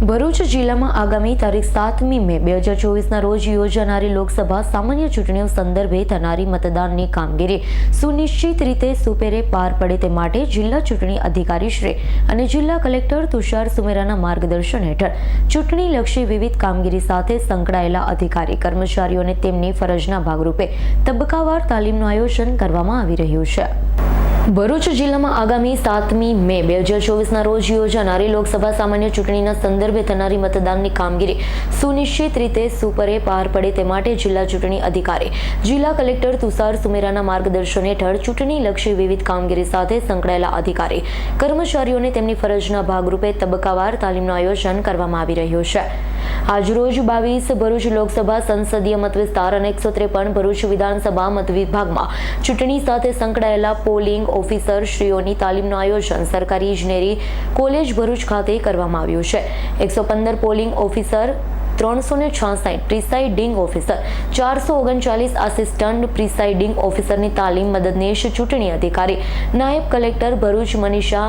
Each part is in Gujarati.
ભરૂચ જિલ્લામાં આગામી તારીખ સાતમી મે બે હજાર ચોવીસના રોજ યોજાનારી લોકસભા સામાન્ય ચૂંટણીઓ સંદર્ભે થનારી મતદાનની કામગીરી સુનિશ્ચિત રીતે સુપેરે પાર પડે તે માટે જિલ્લા ચૂંટણી અધિકારી શ્રી અને જિલ્લા કલેક્ટર તુષાર સુમેરાના માર્ગદર્શન હેઠળ ચૂંટણીલક્ષી વિવિધ કામગીરી સાથે સંકળાયેલા અધિકારી કર્મચારીઓને તેમની ફરજના ભાગરૂપે તબક્કાવાર તાલીમનું આયોજન કરવામાં આવી રહ્યું છે. ભરૂચ જિલ્લામાં આગામી સાતમી મે બે હજાર ચોવીસના રોજ યોજાનારી લોકસભા સામાન્ય ચૂંટણીના સંદર્ભે થનારી મતદાનની કામગીરી સુનિશ્ચિત રીતે સુપરે પાર પડે તે માટે જિલ્લા ચૂંટણી અધિકારી, જિલ્લા કલેક્ટર તુષાર સુમેરાના માર્ગદર્શન હેઠળ ચૂંટણીલક્ષી વિવિધ કામગીરી સાથે સંકળાયેલા અધિકારી, કર્મચારીઓને તેમની ફરજના ભાગરૂપે તબક્કાવાર તાલીમનું આયોજન કરવામાં આવી રહ્યું છે. આજરોજ બાવીસ ભરૂચ લોકસભા સંસદીય મત વિસ્તાર અને એકસો ત્રેપન ભરૂચ વિધાનસભા મત વિભાગમાં ચૂંટણી સાથે સંકળાયેલા પોલિંગ ઓફિસર શ્રીઓની તાલીમનું આયોજન સરકારી ઇજનેરી કોલેજ ભરૂચ ખાતે કરવામાં આવ્યું છે. એકસો પંદર પોલિંગ ઓફિસર ત્રણસો ને છાસઠ પ્રિસાઇડિંગ ઓફિસર. ચારસો ઓગણચાલીસ આસિસ્ટન્ટ પ્રિસાઇડિંગ ઓફિસરની તાલીમ મદદનીશ ચૂંટણી અધિકારી. નાયબ કલેક્ટર ભરૂચ મનીષા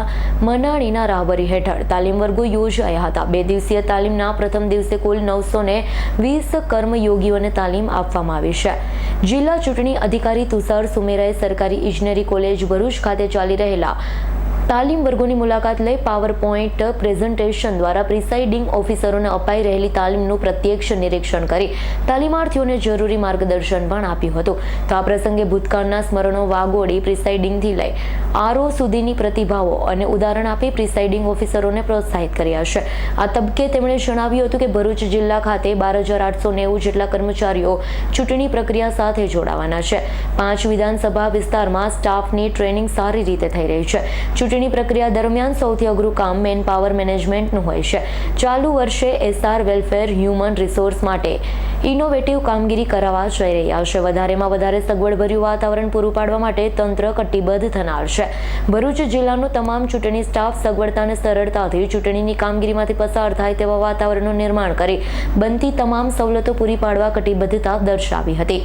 મનાણીના રાહબરી હેઠળ. તાલીમ વર્ગો યોજાયા હતા. બે દિવસીય તાલીમના પ્રથમ દિવસે કુલ નવસો ને વીસ કર્મયોગીઓને તાલીમ આપવામાં આવી છે. જિલ્લા ચૂંટણી અધિકારી તુષાર સુમેરાએ સરકારી ઇજનેરી કોલેજ ભરૂચ ખાતે ચાલી રહેલા તાલીમ વર્ગોની મુલાકાત લઈ પાવર પોઈન્ટ પ્રેઝન્ટેશન દ્વારા પ્રિસાઇડિંગ ઓફિસરોને અપાઈ રહેલી તાલીમનું પ્રત્યક્ષ નિરીક્ષણ કરી તાલીમાર્થીઓને જરૂરી માર્ગદર્શન પણ આપ્યું હતું. તો આ પ્રસંગે ભૂતકાળના સ્મરણો વાગોડી પ્રિસાઇડિંગથી લઈ આરઓ સુધીની પ્રતિભાવો અને ઉદાહરણ આપી પ્રિસાઇડિંગ ઓફિસરોને પ્રોત્સાહિત કર્યા છે. આ તબક્કે તેમણે જણાવ્યું હતું કે ભરૂચ જિલ્લા ખાતે બાર હજાર આઠસો નેવું જેટલા કર્મચારીઓ ચૂંટણી પ્રક્રિયા સાથે જોડાવાના છે. પાંચ વિધાનસભા વિસ્તારમાં સ્ટાફની ટ્રેનિંગ સારી રીતે થઈ રહી છે. ચૂંટણી પ્રક્રિયા દરમિયાન સૌથી અઘરું કામ મેન પાવર મેનેજમેન્ટનું હોય છે. ચાલુ વર્ષે S R welfare, human resource માટે ઇનોવેટિવ કામગીરી કરાવવા જઈ રહ્યા છે. વધારેમાં વધારે સગવડભર્યું વાતાવરણ પૂરું પાડવા માટે તંત્ર કટિબદ્ધ થનાર છે. ભરૂચ જિલ્લાનો તમામ ચૂંટણી સ્ટાફ સગવડતા અને સરળતાથી ચૂંટણીની કામગીરીમાંથી પસાર થાય તેવા વાતાવરણનું નિર્માણ કરી બનતી તમામ સવલતો પૂરી પાડવા કટિબદ્ધતા દર્શાવી હતી.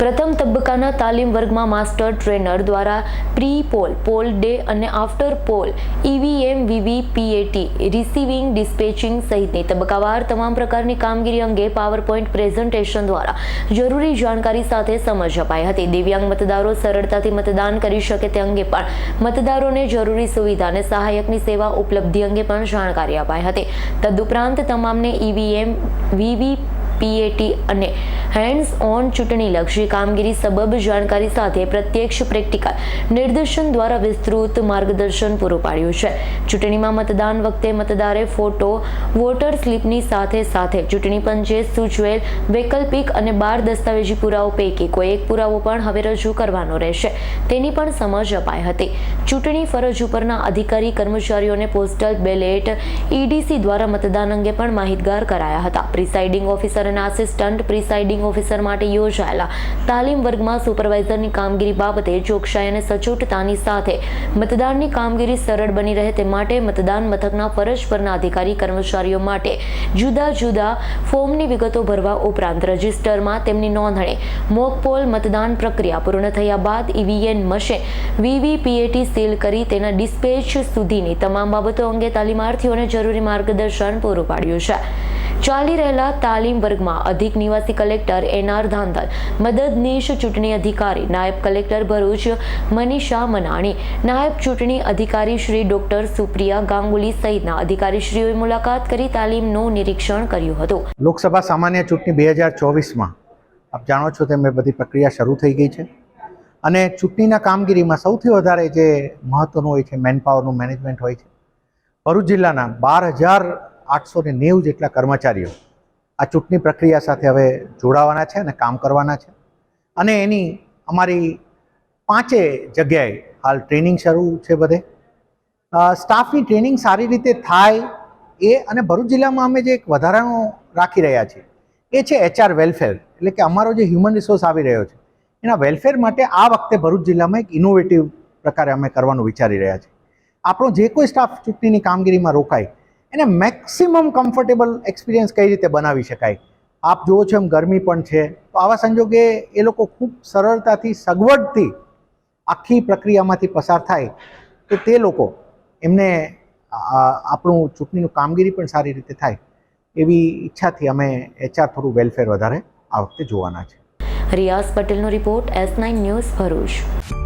પ્રથમ તબક્કાના તાલીમ વર્ગમાં માસ્ટર ટ્રેનર દ્વારા પ્રી પોલ પોલ ડે અને after poll EVM V V P A T receiving dispatching સહિતની તબક્કાવાર તમામ પ્રકારની કામગીરી અંગે પાવર પોઈન્ટ પ્રેઝન્ટેશન દ્વારા જરૂરી જાણકારી સાથે સમજ અપાઈ હતી. દિવ્યાંગ મતદારો સરળતાથી મતદાન કરી શકે તે અંગે પણ મતદારોને જરૂરી સુવિધા અને સહાયકની સેવા ઉપલબ્ધિ અંગે પણ જાણકારી અપાઈ હતી. તદુપરાંત તમામને ઈવીએમ વીવી પીએટી અને હેન્ડ્સ ઓન ચૂંટણીલક્ષી કામગીરી સબબ જાણકારી સાથે પ્રત્યક્ષ પ્રેક્ટિકલ નિર્દેશન દ્વારા વિસ્તૃત માર્ગદર્શન પૂરું પાડ્યું છે. ચૂંટણીમાં મતદાન વખતે મતદારે ફોટો, વોટર સ્લીપની સાથે સાથે ચૂંટણી પંચે સૂચવેલ વૈકલ્પિક અને બાર દસ્તાવેજી પુરાવો પૈકી કોઈ એક પુરાવો પણ હવે રજૂ કરવાનો રહેશે. તેની પણ સમજ અપાઈ હતી. ચૂંટણી ફરજ ઉપરના અધિકારી, કર્મચારીઓને પોસ્ટલ બેલેટ, ઈડીસી દ્વારા મતદાન અંગે પણ માહિતગાર કરાયા હતા. પ્રિસાઇડિંગ ઓફિસર અને આસિસ્ટન્ટ પ્રિસાઇડિંગ ઓફિસર માટે યોજાયેલા. તાલીમ વર્ગમાં સુપરવાઇઝરની કામગીરી બાબતે ચોકસાઈ અને સચોટતાની સાથે મતદાનની કામગીરી સરળ બની રહે તે માટે મતદાન મથકના ફરજ પરના અધિકારી, કર્મચારીઓ માટે જુદા જુદા ફોર્મની વિગતો ભરવા ઉપરાંત રજિસ્ટરમાં તેમની નોંધણી મોકપોલ મતદાન પ્રક્રિયા પૂર્ણ થયા બાદ ઈવીએમ મશીન વીવીપીએટી સીલ કરી તેના ડિસ્પેચ સુધીની તમામ બાબતો અંગે તાલીમાર્થીઓને જરૂરી માર્ગદર્શન પૂરું પાડ્યું છે. ચાલી રહેલા તાલીમ વર્ગમાં અધિક નિવાસી કલેક્ટર એનઆર ધાંધલ, મદદનીશ ચૂંટણી અધિકારી નાયબ કલેક્ટર ભરૂચ મનીષા મનાણી, નાયબ ચૂંટણી અધિકારી શ્રી ડોક્ટર સુપ્રિયા ગાંગુલી સહિતના અધિકારીશ્રીઓએ મુલાકાત કરી તાલીમનું નિરીક્ષણ કર્યું હતું. લોકસભા સામાન્ય ચૂંટણી બે હજાર ચોવીસમાં, આપ જાણો છો તેમ બધી પ્રક્રિયા શરૂ થઈ ગઈ છે. અને ચૂંટણીના કામગીરીમાં સૌથી વધારે જે મહત્ત્વનું હોય છે મેનપાવરનું મેનેજમેન્ટ હોય છે. ભરૂચ જિલ્લાના બાર હજાર આઠસો ને નેવું જેટલા કર્મચારીઓ આ ચૂંટણી પ્રક્રિયા સાથે હવે જોડાવાના છે અને કામ કરવાના છે. અને એની અમારી પાંચે જગ્યાએ હાલ ટ્રેનિંગ શરૂ છે બધે. સ્ટાફની ટ્રેનિંગ સારી રીતે થાય એ અને ભરૂચ જિલ્લામાં અમે જે એક વધારાનો રાખી રહ્યા છીએ એ છે એચઆર વેલફેર, એટલે કે અમારો જે હ્યુમન રિસોર્સ આવી રહ્યો છે, એના વેલફેર માટે આ વખતે ભરૂચ જિલ્લામાં એક ઇનોવેટિવ પ્રકારે અમે કરવાનું વિચારી રહ્યા છીએ. આપણો જે કોઈ સ્ટાફ ચૂંટણીની કામગીરીમાં રોકાય એને મેક્સિમમ કમ્ફર્ટેબલ એક્સપિરિયન્સ કઈ રીતે બનાવી શકાય? આપ જુઓ છો એમ ગરમી પણ છે. તો આવા સંજોગે એ લોકો ખૂબ સરળતાથી, સગવડથી આખી પ્રક્રિયામાંથી પસાર થાય. તો તે લોકો એમને આપણું ચૂંટણીનું કામગીરી પણ સારી રીતે થાય. એવી ઈચ્છાથી અમે એચઆર થોડું વેલફેર વધારે આ વખતે જોવાના છે. રિયાઝ પટેલનો report S nine news Bharuch.